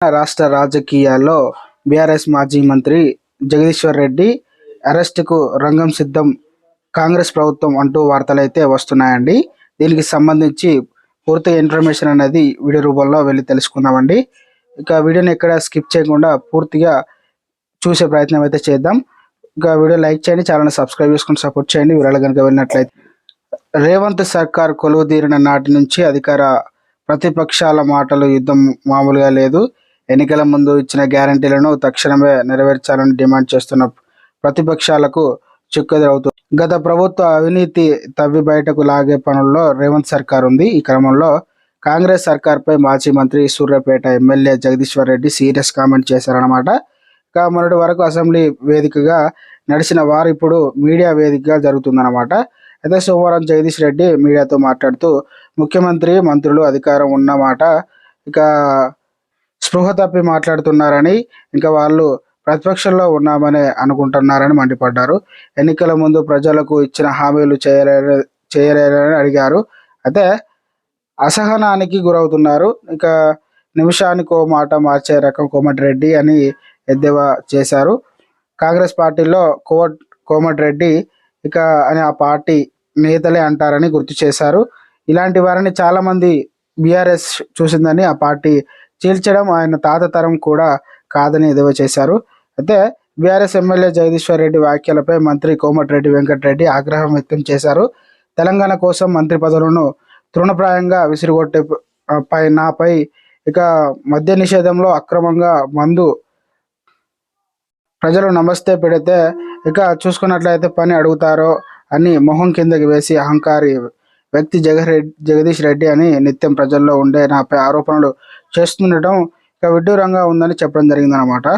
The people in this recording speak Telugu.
రాష్ట్ర రాజకీయాల్లో బీఆర్ఎస్ మాజీ మంత్రి జగదీశ్వర్ రెడ్డి అరెస్టుకు రంగం సిద్ధం కాంగ్రెస్ ప్రభుత్వం అంటూ వార్తలు అయితే వస్తున్నాయండి. దీనికి సంబంధించి పూర్తి ఇన్ఫర్మేషన్ అనేది వీడియో రూపంలో వెళ్ళి తెలుసుకుందామండి. ఇక వీడియోని ఎక్కడ స్కిప్ చేయకుండా పూర్తిగా చూసే ప్రయత్నం అయితే చేద్దాం. ఇంకా వీడియో లైక్ చేయండి ఛానల్ సబ్స్క్రైబ్ చేసుకుని సపోర్ట్ చేయండి. వివరాలు కనుక వెళ్ళినట్లయితే రేవంత్ సర్కార్ కొలువు తీరిన నాటి నుంచి అధికార ప్రతిపక్షాల మాటలు యుద్ధం మామూలుగా లేదు. ఎన్నికల ముందు ఇచ్చిన గ్యారంటీలను తక్షణమే నెరవేర్చాలని డిమాండ్ చేస్తున్న ప్రతిపక్షాలకు చుక్కెదురవుతుంది గత ప్రభుత్వ అవినీతి తవ్వి బయటకు లాగే పనుల్లో రేవంత్ సర్కార్ ఉంది. ఈ క్రమంలో కాంగ్రెస్ సర్కార్పై మాజీ మంత్రి Suryapet MLA Jagadishwar Reddy serious comment చేశారనమాట ఇక మొన్నటి వరకు అసెంబ్లీ వేదికగా నడిచిన వారు ఇప్పుడు మీడియా వేదికగా జరుగుతుందన్నమాట. అయితే సోమవారం జగదీష్ రెడ్డి మీడియాతో మాట్లాడుతూ ముఖ్యమంత్రి మంత్రులు అధికారం ఉన్నమాట. ఇక స్పృహ తప్పి మాట్లాడుతున్నారని ఇంకా వాళ్ళు ప్రతిపక్షంలో ఉన్నామని అనుకుంటున్నారని మండిపడ్డారు. ఎన్నికల ముందు ప్రజలకు ఇచ్చిన హామీలు చేయలేరు చేయలేరని అడిగారు. అయితే అసహనానికి గురవుతున్నారు. ఇక నిమిషానికి ఓ మాట మార్చే రకం కోమటిరెడ్డి అని ఎద్దేవా చేశారు. కాంగ్రెస్ పార్టీలో కోమట్ కోమటిరెడ్డి ఇక అని ఆ పార్టీ నేతలే అంటారని గుర్తు చేశారు. ఇలాంటి వారిని చాలామంది బీఆర్ఎస్ చూసిందని ఆ పార్టీ చీల్చడం ఆయన తాత తరం కూడా కాదని ఎదవ చేశారు. అయితే బీఆర్ఎస్ ఎమ్మెల్యే జగదీశ్వర్ రెడ్డి వ్యాఖ్యలపై మంత్రి కోమటిరెడ్డి వెంకటరెడ్డి ఆగ్రహం వ్యక్తం చేశారు. తెలంగాణ కోసం మంత్రి పదవులను తృణప్రాయంగా విసిరిగొట్టే పై నాపై ఇక మద్య నిషేధంలో అక్రమంగా మందు ప్రజలు నమస్తే పెడితే ఇక చూసుకున్నట్లయితే పని అడుగుతారో అని మొహం కిందకి వేసి అహంకారి వ్యక్తి జగరెడ్డి జగదీష్ రెడ్డి అని నిత్యం ప్రజల్లో ఉండే నాపై ఆరోపణలు చేస్తుండటం ఇక విడ్డూరంగా ఉందని చెప్పడం జరిగిందనమాట